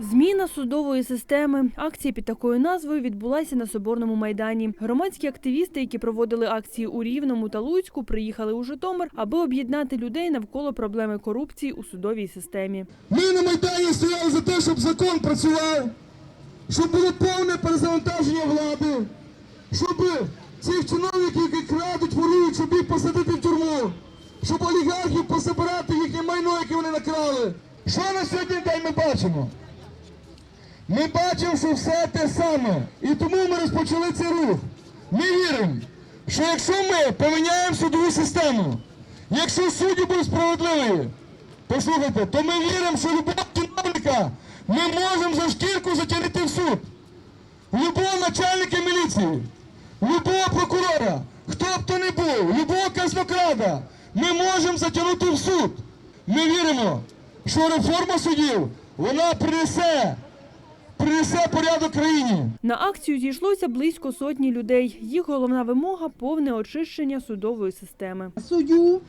Зміна судової системи. Акція під такою назвою відбулася на Соборному майдані. Громадські активісти, які проводили акції у Рівному та Луцьку, приїхали у Житомир, аби об'єднати людей навколо проблеми корупції у судовій системі. Ми на Майдані стояли за те, щоб закон працював, щоб було повне перезавантаження влади, щоб цих чиновників, які крадуть, ворують, їх посадити в тюрму, щоб олігархів пособирати їхнє майно, яке вони накрали. Що на сьогодні день ми бачимо? Ми бачимо, що все те саме. І тому ми розпочали цей рух. Ми віримо, що якщо ми поміняємо судову систему, якщо судді будуть справедливі, Послухайте, то ми віримо, що любого чиновника ми можемо за шкірку затягнути в суд. Любого начальника міліції, любого прокурора, хто б то не був, любого казнокрада, ми можемо затягнути в суд. Ми віримо, що реформа судів вона принесе, принесе порядок країні. На акцію зійшлося близько сотні людей. Їх головна вимога повне очищення судової системи. суддю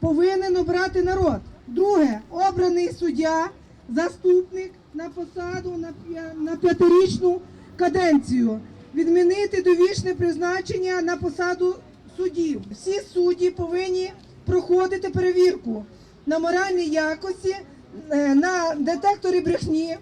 повинен обрати народ. Друге, обраний суддя, заступник на посаду на, на п'ятирічну каденцію. Відмінити довічне призначення на посаду суддів. Всі судді повинні проходити перевірку на моральні якості, е, на детектори брехні,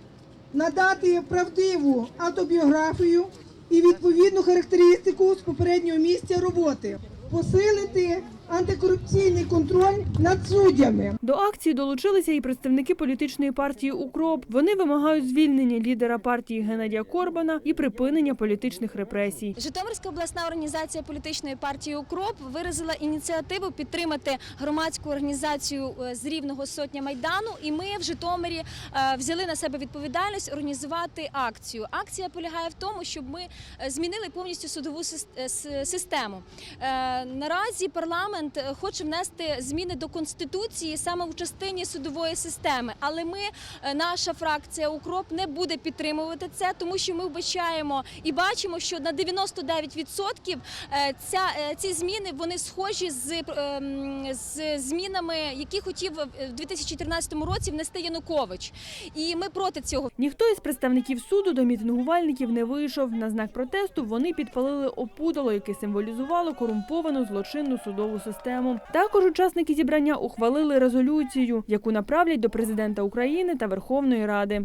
надати правдиву автобіографію і відповідну характеристику з попереднього місця роботи, посилити антикорупційний контроль над суддями. До акції долучилися і представники політичної партії Укроп. Вони вимагають звільнення лідера партії Геннадія Корбана і припинення політичних репресій. Житомирська обласна організація політичної партії Укроп виразила ініціативу підтримати громадську організацію е, з рівного сотня майдану. І ми в Житомирі е, взяли на себе відповідальність організувати акцію. Акція полягає в тому, щоб ми е, змінили повністю судову систему. Наразі парламент е, хоче внести зміни до конституції саме в частині судової системи. Але ми, е, наша фракція Укроп, не буде підтримувати це, тому що ми вбачаємо і бачимо, що на 99% е, ця ці зміни вони схожі з, з змінами, які хотів в 2014 році внести Янукович. І ми проти цього. Ніхто із представників суду до мітингувальників не вийшов. На знак протесту вони підпалили опудало, яке символізувало корумповану злочинну судову систему. Також учасники зібрання ухвалили резолюцію, яку направлять до президента України та Верховної Ради.